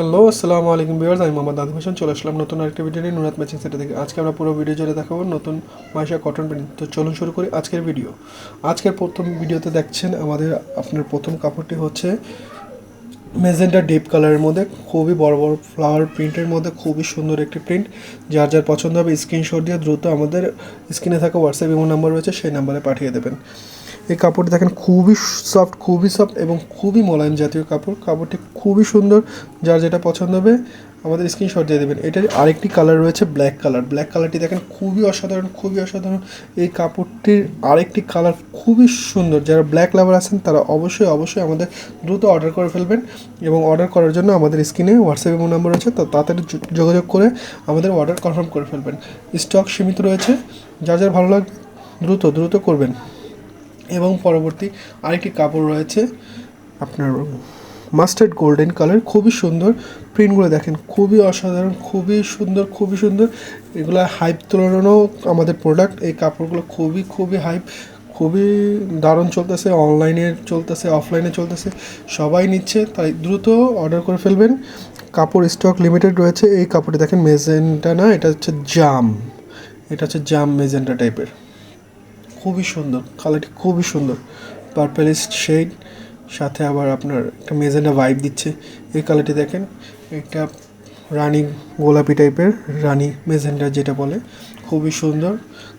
Hello আসসালামু আলাইকুম বিয়ার্স আমি মোহাম্মদ আদিম হোসেন চলে আসলাম নতুন আরেকটা ভিডিও নিয়ে, নুরাত ম্যাচিং সেটা থেকে। আজকে আমরা পুরো ভিডিও জুড়ে দেখাবো নতুন মাইশা কটন প্যান্ট তো চলুন শুরু করি আজকের ভিডিও আজকের প্রথম ভিডিওতে দেখছেন আমাদের, আপনার প্রথম কাপড়টি হচ্ছে মেজেন্টা ডিপ কালারের মধ্যে, খুবই বড় বড় ফ্লাওয়ার প্রিন্টের মধ্যে, খুবই সুন্দর একটি প্রিন্ট যার যার পছন্দ হবে স্ক্রিনশট দিয়ে দ্রুত আমাদের স্ক্রিনে থাকা হোয়াটসঅ্যাপ এবং নাম্বার রয়েছে, সেই নাম্বারে পাঠিয়ে দেবেন। এই কাপড়টি দেখেন খুবই সফট খুবই সফট এবং খুবই মোলায়েম জাতীয় কাপড়। কাপড়টি খুবই সুন্দর, যার যেটা পছন্দ হবে আমাদের স্ক্রিনশট দিয়ে দেবেন। এটার আরেকটি কালার রয়েছে ব্ল্যাক কালার ব্ল্যাক কালারটি দেখেন খুবই অসাধারণ খুবই অসাধারণ। এই কাপড়টির আরেকটি কালার খুবই সুন্দর। যারা ব্ল্যাক লাভার আছেন, তারা অবশ্যই অবশ্যই আমাদের দ্রুত অর্ডার করে ফেলবেন এবং অর্ডার করার জন্য আমাদের স্ক্রিনে হোয়াটসঅ্যাপ এবং নাম্বার রয়েছে, তো তাড়াতাড়ি যো- যোগাযোগ করে আমাদের অর্ডার কনফার্ম করে ফেলবেন। স্টক সীমিত রয়েছে। যার যার ভালো লাগবে, দ্রুত দ্রুত করবেন। এবং পরবর্তী আরেকটি কাপড় রয়েছে আপনার মাস্টার্ড গোল্ডেন কালার। খুবই সুন্দর। প্রিন্টগুলো দেখেন, খুবই অসাধারণ, খুবই সুন্দর খুবই সুন্দর। এগুলো হাইপ তুলনাও আমাদের প্রোডাক্ট এই কাপড়গুলো খুবই খুবই হাইপ, খুবই দারুণ চলতেছে অনলাইনে চলতেছে অফলাইনে চলতেছে। সবাই নিচ্ছে, তাই দ্রুত অর্ডার করে ফেলবেন। কাপড় স্টক লিমিটেড রয়েছে। এই কাপড়টি দেখেন, মেজেন্টা না, এটা হচ্ছে জাম। এটা হচ্ছে জাম মেজেন্টা টাইপের খুবই সুন্দর কালারটি খুবই সুন্দর। পার্পেলিস্ট শেড সাথে আবার আপনার একটা মেজেন্ডা ভাইব দিচ্ছে। এই কালারটি দেখেন একটা রানী গোলাপি টাইপের রানী মেজেন্ডা যেটা বলে। খুবই সুন্দর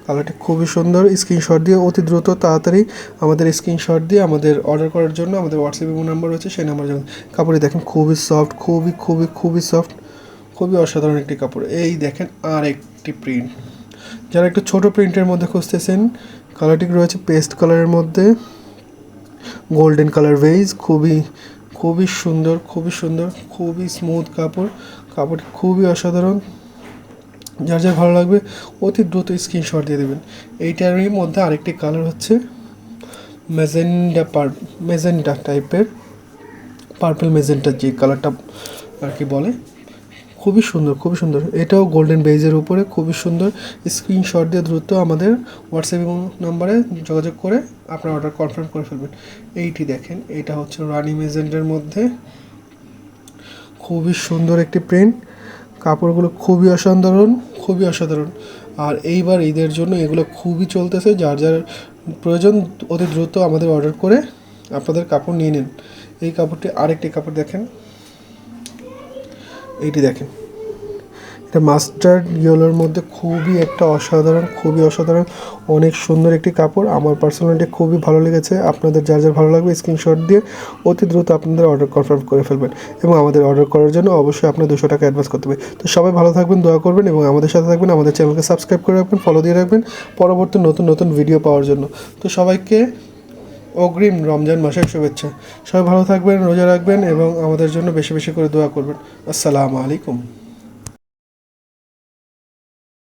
কালারটি খুবই সুন্দর। স্ক্রিনশট দিয়ে অতি দ্রুত, তাড়াতাড়ি আমাদের স্ক্রিনশট দিয়ে আমাদের অর্ডার করার জন্য আমাদের হোয়াটসঅ্যাপ এবং নাম্বার রয়েছে, সেই নাম্বার যাবেন। কাপড়টি দেখেন খুবই সফট খুবই খুবই খুবই সফট খুবই অসাধারণ একটি কাপড়। এই দেখেন আর একটি প্রিন্ট যারা একটু ছোট প্রিন্টের মধ্যে খুঁজতেছেন কালারটি রয়েছে পেস্ট কালারের মধ্যে। গোল্ডেন কালার ভেজ খুবই খুবই সুন্দর খুবই সুন্দর, খুবই স্মুথ কাপড়। কাপড় খুবই অসাধারণ। যার যার ভালো লাগবে, অতি দ্রুত স্ক্রিনশট দিয়ে দেবেন। এইটারই মধ্যে আরেকটি কালার হচ্ছে মেজেন্ডা পার মেজেন্ডা টাইপের পার্পল মেজেন্টার যে কালারটা আর কি বলে? খুবই সুন্দর খুবই সুন্দর। এটাও গোল্ডেন বেজের উপরে, খুবই সুন্দর। স্ক্রিনশট দিয়ে দ্রুত আমাদের হোয়াটসঅ্যাপ নাম্বারে যোগাযোগ করে আপনার অর্ডার কনফার্ম করে ফেলবেন। এইটি দেখেন, এটা হচ্ছে রানি মেজেন্টের মধ্যে। খুবই সুন্দর একটি প্রিন্ট কাপড়গুলো খুবই অসাধারণ খুবই অসাধারণ। আর এইবার ঈদের জন্য এগুলো খুবই চলতেছে, যার যার প্রয়োজন অতি দ্রুত আমাদের অর্ডার করে আপনাদের কাপড় নিয়ে নিন। এই কাপড়টি আরেকটি কাপড় দেখেন। এইটি দেখেন। এটা মাস্টার্ড ইয়েলোর মধ্যে খুবই একটা অসাধারণ, খুবই অসাধারণ, অনেক সুন্দর একটি কাপড়। আমার পার্সোনালিটি খুবই ভালো লেগেছে। আপনাদের যার যার ভালো লাগবে স্ক্রিনশট দিয়ে অতি দ্রুত আপনাদের অর্ডার কনফার্ম করে ফেলবেন এবং আমাদের অর্ডার করার জন্য অবশ্যই আপনার দুশো টাকা অ্যাডভান্স করতে হবে। তো সবাই ভালো থাকবেন, দোয়া করবেন এবং আমাদের সাথে থাকবেন, আমাদের চ্যানেলকে সাবস্ক্রাইব করে রাখবেন ফলো দিয়ে রাখবেন। পরবর্তী নতুন নতুন ভিডিও পাওয়ার জন্য। তো সবাইকে অগ্রিম রমজান মাসের শুভেচ্ছা। সবাই ভালো থাকবেন, রোজা রাখবেন এবং আমাদের জন্য বেশি বেশি করে দোয়া করবেন। আসসালামু আলাইকুম।